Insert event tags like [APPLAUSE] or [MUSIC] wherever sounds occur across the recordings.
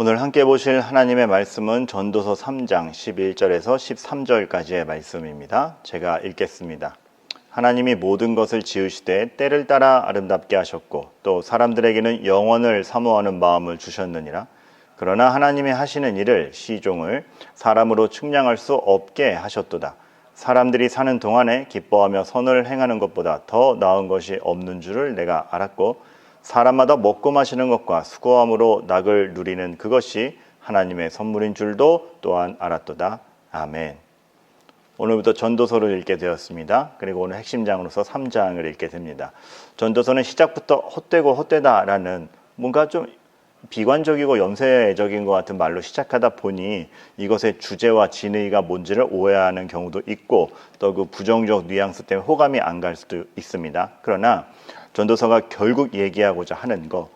오늘 함께 보실 하나님의 말씀은 전도서 3장 11절에서 13절까지의 말씀입니다. 제가 읽겠습니다. 하나님이 모든 것을 지으시되 때를 따라 아름답게 하셨고 또 사람들에게는 영원을 사모하는 마음을 주셨느니라. 그러나 하나님의 하시는 일을 시종을 사람으로 측량할 수 없게 하셨도다. 사람들이 사는 동안에 기뻐하며 선을 행하는 것보다 더 나은 것이 없는 줄을 내가 알았고 사람마다 먹고 마시는 것과 수고함으로 낙을 누리는 그것이 하나님의 선물인 줄도 또한 알았도다. 아멘. 오늘부터 전도서를 읽게 되었습니다. 그리고 오늘 핵심장으로서 3장을 읽게 됩니다. 전도서는 시작부터 헛되고 헛되다라는 뭔가 좀 비관적이고 염세적인 것 같은 말로 시작하다 보니 이것의 주제와 진의가 뭔지를 오해하는 경우도 있고 또 그 부정적 뉘앙스 때문에 호감이 안 갈 수도 있습니다. 그러나 전도서가 결국 얘기하고자 하는 거,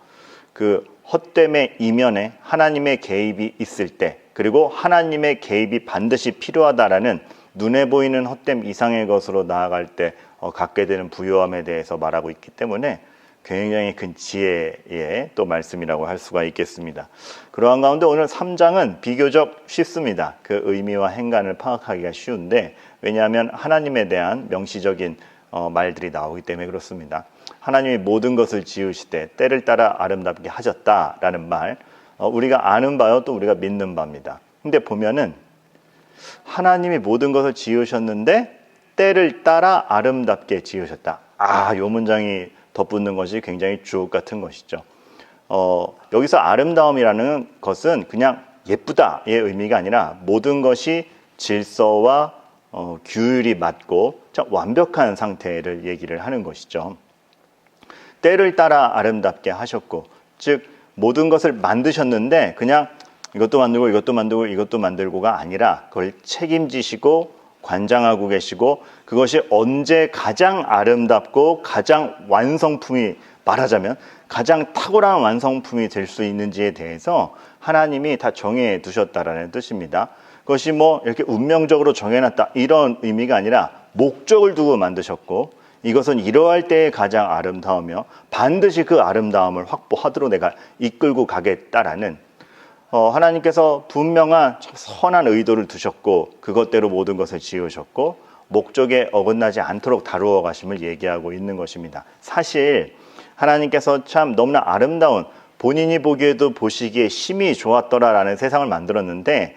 그 헛됨의 이면에 하나님의 개입이 있을 때, 그리고 하나님의 개입이 반드시 필요하다라는 눈에 보이는 헛됨 이상의 것으로 나아갈 때 어, 갖게 되는 부요함에 대해서 말하고 있기 때문에 굉장히 큰 지혜의 또 말씀이라고 할 수가 있겠습니다. 그러한 가운데 오늘 3장은 비교적 쉽습니다. 그 의미와 행간을 파악하기가 쉬운데 왜냐하면 하나님에 대한 명시적인 어, 말들이 나오기 때문에 그렇습니다. 하나님이 모든 것을 지으시되 때를 따라 아름답게 하셨다라는 말 어, 우리가 아는 바요 또 우리가 믿는 바입니다. 근데 보면은 하나님이 모든 것을 지으셨는데 때를 따라 아름답게 지으셨다. 아, 요 문장이 덧붙는 것이 굉장히 주옥 같은 것이죠. 어, 여기서 아름다움이라는 것은 그냥 예쁘다의 의미가 아니라 모든 것이 질서와 어, 규율이 맞고 참 완벽한 상태를 얘기를 하는 것이죠. 때를 따라 아름답게 하셨고, 즉 모든 것을 만드셨는데 그냥 이것도 만들고 이것도 만들고 이것도 만들고가 아니라 그걸 책임지시고 관장하고 계시고 그것이 언제 가장 아름답고 가장 완성품이 말하자면 가장 탁월한 완성품이 될 수 있는지에 대해서 하나님이 다 정해 두셨다라는 뜻입니다. 그것이 뭐 이렇게 운명적으로 정해놨다 이런 의미가 아니라 목적을 두고 만드셨고 이것은 이러할 때에 가장 아름다우며 반드시 그 아름다움을 확보하도록 내가 이끌고 가겠다라는 어, 하나님께서 분명한 선한 의도를 두셨고 그것대로 모든 것을 지으셨고 목적에 어긋나지 않도록 다루어 가심을 얘기하고 있는 것입니다. 사실 하나님께서 참 너무나 아름다운 본인이 보기에도 보시기에 심히 좋았더라라는 세상을 만들었는데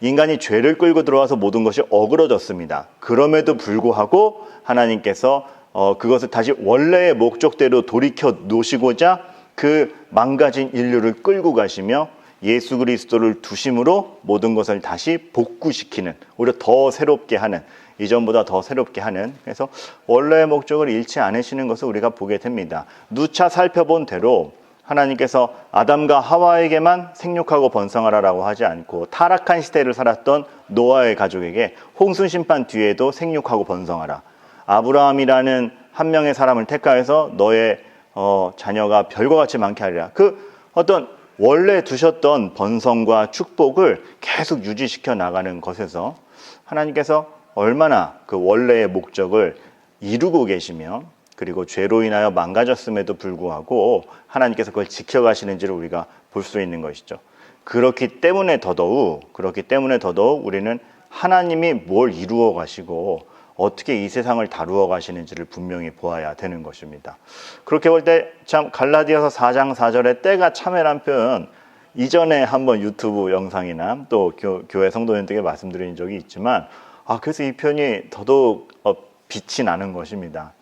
인간이 죄를 끌고 들어와서 모든 것이 어그러졌습니다. 그럼에도 불구하고 하나님께서 어, 그것을 다시 원래의 목적대로 돌이켜 놓으시고자 그 망가진 인류를 끌고 가시며 예수 그리스도를 두심으로 모든 것을 다시 복구시키는 오히려 더 새롭게 하는 이전보다 더 새롭게 하는 그래서 원래의 목적을 잃지 않으시는 것을 우리가 보게 됩니다. 누차 살펴본 대로 하나님께서 아담과 하와에게만 생육하고 번성하라라고 하지 않고 타락한 시대를 살았던 노아의 가족에게 홍수 심판 뒤에도 생육하고 번성하라. 아브라함이라는 한 명의 사람을 택하여서 너의 어, 자녀가 별과 같이 많게 하리라. 그 어떤 원래 두셨던 번성과 축복을 계속 유지시켜 나가는 것에서 하나님께서 얼마나 그 원래의 목적을 이루고 계시며 그리고 죄로 인하여 망가졌음에도 불구하고 하나님께서 그걸 지켜가시는지를 우리가 볼 수 있는 것이죠. 그렇기 때문에 더더욱 그렇기 때문에 더더욱 우리는 하나님이 뭘 이루어 가시고 어떻게 이 세상을 다루어 가시는지를 분명히 보아야 되는 것입니다. 그렇게 볼 때 참 갈라디아서 4장 4절에 때가 참회란 표현 이전에 한번 유튜브 영상이나 또 교, 교회 성도님들에게 말씀드린 적이 있지만 아 그래서 이 표현이 더더욱 어, 빛이 나는 것입니다.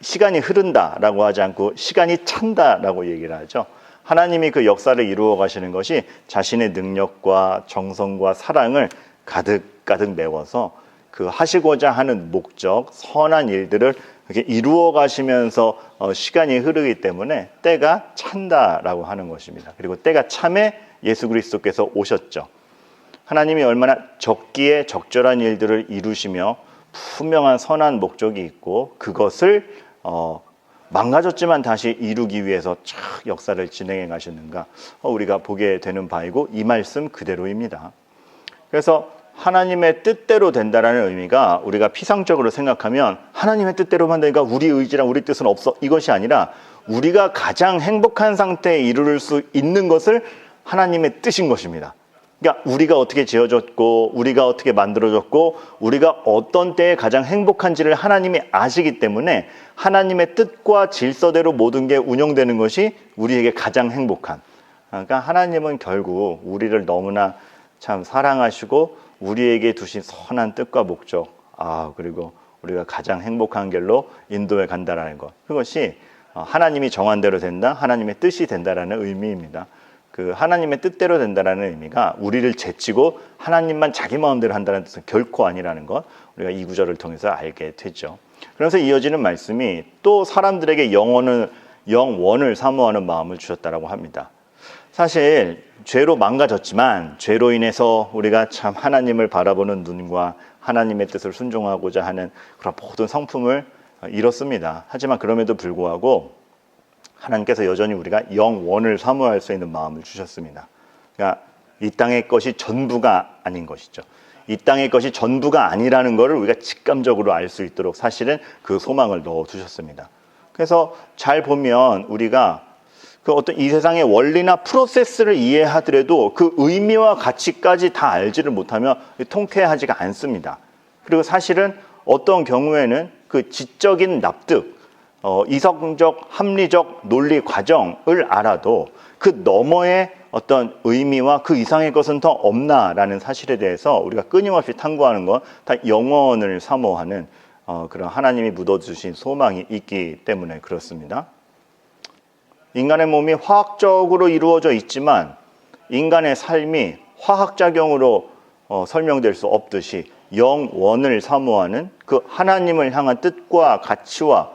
시간이 흐른다라고 하지 않고 시간이 찬다라고 얘기를 하죠. 하나님이 그 역사를 이루어 가시는 것이 자신의 능력과 정성과 사랑을 가득 가득 메워서 그 하시고자 하는 목적, 선한 일들을 이렇게 이루어 가시면서 어, 시간이 흐르기 때문에 때가 찬다라고 하는 것입니다. 그리고 때가 참에 예수 그리스도께서 오셨죠. 하나님이 얼마나 적기에 적절한 일들을 이루시며 분명한 선한 목적이 있고 그것을 어, 망가졌지만 다시 이루기 위해서 촥 역사를 진행해 가시는가 어, 우리가 보게 되는 바이고 이 말씀 그대로입니다. 그래서 하나님의 뜻대로 된다라는 의미가 우리가 피상적으로 생각하면 하나님의 뜻대로만 되니까 우리 의지랑 우리 뜻은 없어 이것이 아니라 우리가 가장 행복한 상태에 이르를 수 있는 것을 하나님의 뜻인 것입니다. 그러니까 우리가 어떻게 지어졌고 우리가 어떻게 만들어졌고 우리가 어떤 때에 가장 행복한지를 하나님이 아시기 때문에 하나님의 뜻과 질서대로 모든 게 운영되는 것이 우리에게 가장 행복한. 그러니까 하나님은 결국 우리를 너무나 참 사랑하시고 우리에게 두신 선한 뜻과 목적. 아 그리고 우리가 가장 행복한 길로 인도해 간다라는 것. 그것이 어, 하나님이 정한 대로 된다, 하나님의 뜻이 된다라는 의미입니다. 그 하나님의 뜻대로 된다라는 의미가 우리를 제치고 하나님만 자기 마음대로 한다는 뜻은 결코 아니라는 것 우리가 이 구절을 통해서 알게 되죠. 그래서 이어지는 말씀이 또 사람들에게 영원을 영원을 사모하는 마음을 주셨다라고 합니다. 사실 죄로 망가졌지만 죄로 인해서 우리가 참 하나님을 바라보는 눈과 하나님의 뜻을 순종하고자 하는 그런 모든 성품을 잃었습니다. 하지만 그럼에도 불구하고 하나님께서 여전히 우리가 영원을 사모할 수 있는 마음을 주셨습니다. 그러니까 이 땅의 것이 전부가 아닌 것이죠. 이 땅의 것이 전부가 아니라는 것을 우리가 직감적으로 알 수 있도록 사실은 그 소망을 넣어 두셨습니다. 그래서 잘 보면 우리가 그 어떤 이 세상의 원리나 프로세스를 이해하더라도 그 의미와 가치까지 다 알지를 못하면 통쾌하지가 않습니다. 그리고 사실은 어떤 경우에는 그 지적인 납득, 어, 이성적, 합리적 논리 과정을 알아도 그 너머의 어떤 의미와 그 이상의 것은 더 없나라는 사실에 대해서 우리가 끊임없이 탐구하는 건 다 영원을 사모하는 어, 그런 하나님이 묻어주신 소망이 있기 때문에 그렇습니다. 인간의 몸이 화학적으로 이루어져 있지만 인간의 삶이 화학작용으로 어, 설명될 수 없듯이 영원을 사모하는 그 하나님을 향한 뜻과 가치와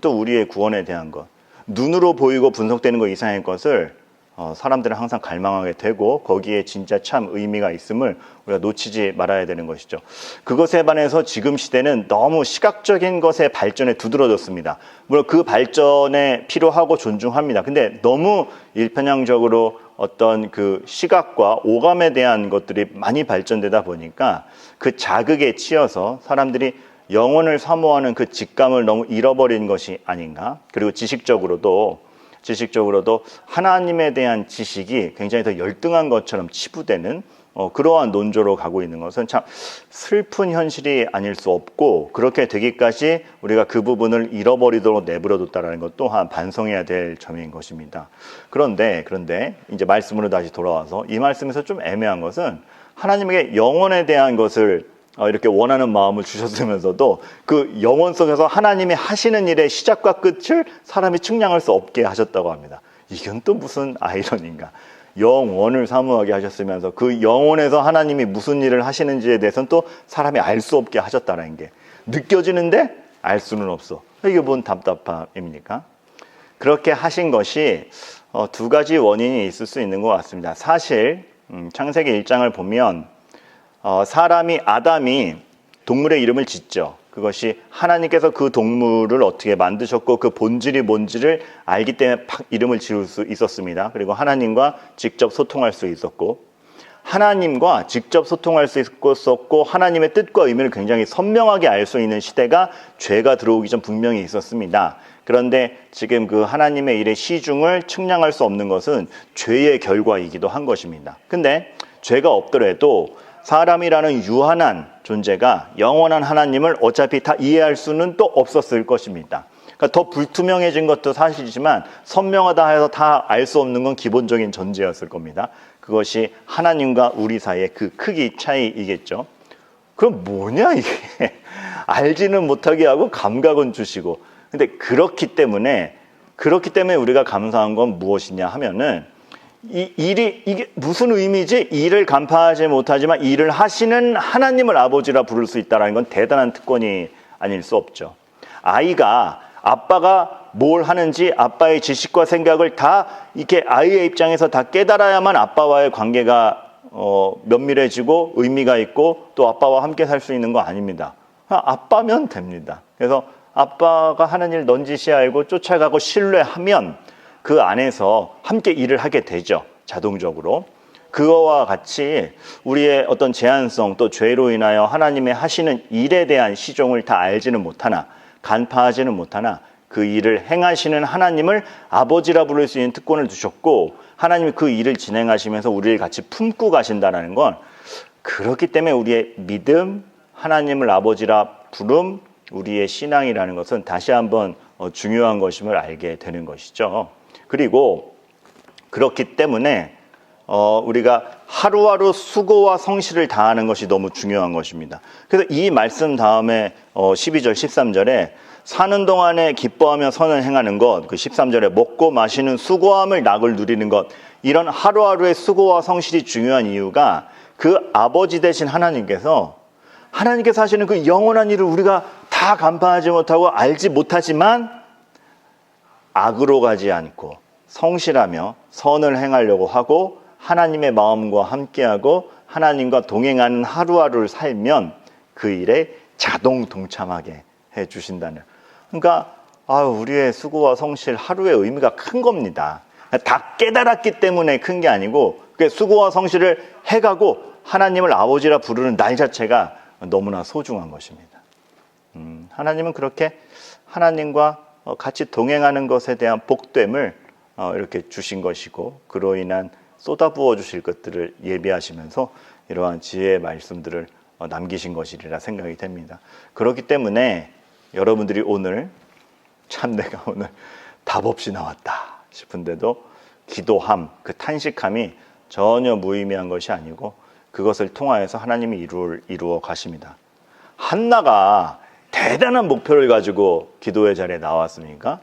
또 우리의 구원에 대한 것. 눈으로 보이고 분석되는 것 이상의 것을 어, 사람들은 항상 갈망하게 되고 거기에 진짜 참 의미가 있음을 우리가 놓치지 말아야 되는 것이죠. 그것에 반해서 지금 시대는 너무 시각적인 것의 발전에 두드러졌습니다. 물론 그 발전에 필요하고 존중합니다. 근데 너무 일편향적으로 어떤 그 시각과 오감에 대한 것들이 많이 발전되다 보니까 그 자극에 치여서 사람들이 영혼을 사모하는 그 직감을 너무 잃어버린 것이 아닌가. 그리고 지식적으로도 지식적으로도 하나님에 대한 지식이 굉장히 더 열등한 것처럼 치부되는 어, 그러한 논조로 가고 있는 것은 참 슬픈 현실이 아닐 수 없고 그렇게 되기까지 우리가 그 부분을 잃어버리도록 내버려뒀다라는 것 또한 반성해야 될 점인 것입니다. 그런데 그런데 이제 말씀으로 다시 돌아와서 이 말씀에서 좀 애매한 것은 하나님에게 영혼에 대한 것을 어, 이렇게 원하는 마음을 주셨으면서도 그 영원 속에서 하나님이 하시는 일의 시작과 끝을 사람이 측량할 수 없게 하셨다고 합니다. 이건 또 무슨 아이러니인가? 영원을 사모하게 하셨으면서 그 영원에서 하나님이 무슨 일을 하시는지에 대해서는 또 사람이 알 수 없게 하셨다는 게 느껴지는데 알 수는 없어. 이게 뭔 답답함입니까? 그렇게 하신 것이 어, 두 가지 원인이 있을 수 있는 것 같습니다. 사실 음, 창세기 1장을 보면 어, 사람이 아담이 동물의 이름을 짓죠. 그것이 하나님께서 그 동물을 어떻게 만드셨고 그 본질이 뭔지를 알기 때문에 이름을 지을 수 있었습니다. 그리고 하나님과 직접 소통할 수 있었고 하나님과 직접 소통할 수 있었고 하나님의 뜻과 의미를 굉장히 선명하게 알 수 있는 시대가 죄가 들어오기 전 분명히 있었습니다. 그런데 지금 그 하나님의 일의 시중을 측량할 수 없는 것은 죄의 결과이기도 한 것입니다. 근데 죄가 없더라도 사람이라는 유한한 존재가 영원한 하나님을 어차피 다 이해할 수는 또 없었을 것입니다. 그러니까 더 불투명해진 것도 사실이지만 선명하다 해서 다 알 수 없는 건 기본적인 전제였을 겁니다. 그것이 하나님과 우리 사이의 그 크기 차이이겠죠. 그럼 뭐냐 이게 [LAUGHS] 알지는 못하게 하고 감각은 주시고 근데 그렇기 때문에 그렇기 때문에 우리가 감사한 건 무엇이냐 하면은 이 일이 이게 무슨 의미지? 일을 간파하지 못하지만 일을 하시는 하나님을 아버지라 부를 수 있다는 건 대단한 특권이 아닐 수 없죠. 아이가 아빠가 뭘 하는지 아빠의 지식과 생각을 다 이렇게 아이의 입장에서 다 깨달아야만 아빠와의 관계가 어, 면밀해지고 의미가 있고 또 아빠와 함께 살 수 있는 거 아닙니다. 아빠면 됩니다. 그래서 아빠가 하는 일 넌지시 알고 쫓아가고 신뢰하면 그 안에서 함께 일을 하게 되죠. 자동적으로. 그거와 같이 우리의 어떤 제한성 또 죄로 인하여 하나님의 하시는 일에 대한 시종을 다 알지는 못하나 간파하지는 못하나 그 일을 행하시는 하나님을 아버지라 부를 수 있는 특권을 두셨고 하나님이 그 일을 진행하시면서 우리를 같이 품고 가신다는 건 그렇기 때문에 우리의 믿음, 하나님을 아버지라 부름, 우리의 신앙이라는 것은 다시 한번 어, 중요한 것임을 알게 되는 것이죠. 그리고 그렇기 때문에 어, 우리가 하루하루 수고와 성실을 다하는 것이 너무 중요한 것입니다. 그래서 이 말씀 다음에 어, 12절, 13절에 사는 동안에 기뻐하며 선을 행하는 것, 그 13절에 먹고 마시는 수고함을 낙을 누리는 것, 이런 하루하루의 수고와 성실이 중요한 이유가 그 아버지 되신 하나님께서 하나님께서 하시는 그 영원한 일을 우리가 다 간파하지 못하고 알지 못하지만 악으로 가지 않고 성실하며 선을 행하려고 하고 하나님의 마음과 함께하고 하나님과 동행하는 하루하루를 살면 그 일에 자동 동참하게 해 주신다는. 그러니까 아 우리의 수고와 성실 하루의 의미가 큰 겁니다. 다 깨달았기 때문에 큰 게 아니고 그 수고와 성실을 해가고 하나님을 아버지라 부르는 날 자체가 너무나 소중한 것입니다. 음, 하나님은 그렇게 하나님과 어, 같이 동행하는 것에 대한 복됨을 어, 이렇게 주신 것이고 그로 인한 쏟아부어 주실 것들을 예비하시면서 이러한 지혜의 말씀들을 어, 남기신 것이리라 생각이 됩니다. 그렇기 때문에 여러분들이 오늘 참 내가 오늘 답 없이 나왔다 싶은데도 기도함, 그 탄식함이 전혀 무의미한 것이 아니고 그것을 통하여서 하나님이 이루어 가십니다. 한나가 대단한 목표를 가지고 기도의 자리에 나왔습니까?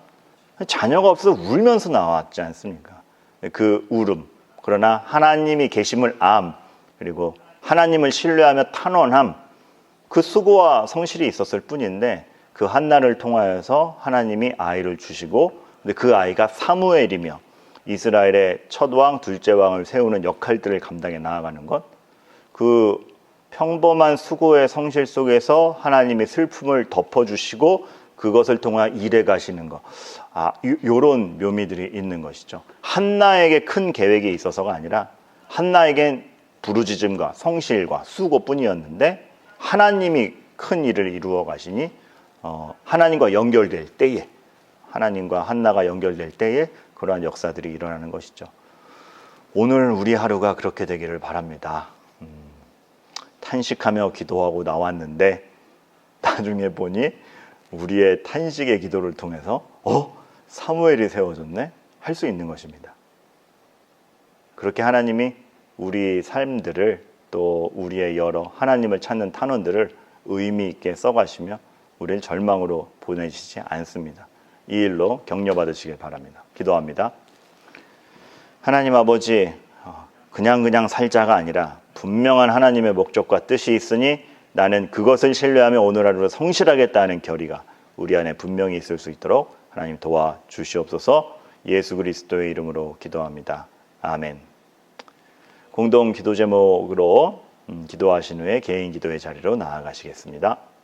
자녀가 없어서 울면서 나왔지 않습니까? 그 울음. 그러나 하나님이 계심을 암, 그리고 하나님을 신뢰하며 탄원함, 그 수고와 성실이 있었을 뿐인데 그 한나를 통하여서 하나님이 아이를 주시고 근데 그 아이가 사무엘이며 이스라엘의 첫 왕, 둘째 왕을 세우는 역할들을 감당해 나아가는 것. 그 평범한 수고의 성실 속에서 하나님의 슬픔을 덮어주시고 그것을 통하 일해 가시는 것. 아, 요런 묘미들이 있는 것이죠. 한나에게 큰 계획이 있어서가 아니라 한나에겐 부르짖음과 성실과 수고뿐이었는데 하나님이 큰 일을 이루어 가시니 어, 하나님과 연결될 때에 하나님과 한나가 연결될 때에 그러한 역사들이 일어나는 것이죠. 오늘 우리 하루가 그렇게 되기를 바랍니다. 음, 탄식하며 기도하고 나왔는데 나중에 보니 우리의 탄식의 기도를 통해서 어 사무엘이 세워졌네 할 수 있는 것입니다. 그렇게 하나님이 우리 삶들을 또 우리의 여러 하나님을 찾는 탄원들을 의미 있게 써가시며 우리를 절망으로 보내시지 않습니다. 이 일로 격려받으시길 바랍니다. 기도합니다. 하나님 아버지, 어, 그냥 그냥 살자가 아니라 분명한 하나님의 목적과 뜻이 있으니 나는 그것을 신뢰하며 오늘 하루를 성실하겠다는 결의가 우리 안에 분명히 있을 수 있도록 하나님 도와 주시옵소서 예수 그리스도의 이름으로 기도합니다. 아멘. 공동 기도 제목으로 음, 기도하신 후에 개인 기도의 자리로 나아가시겠습니다.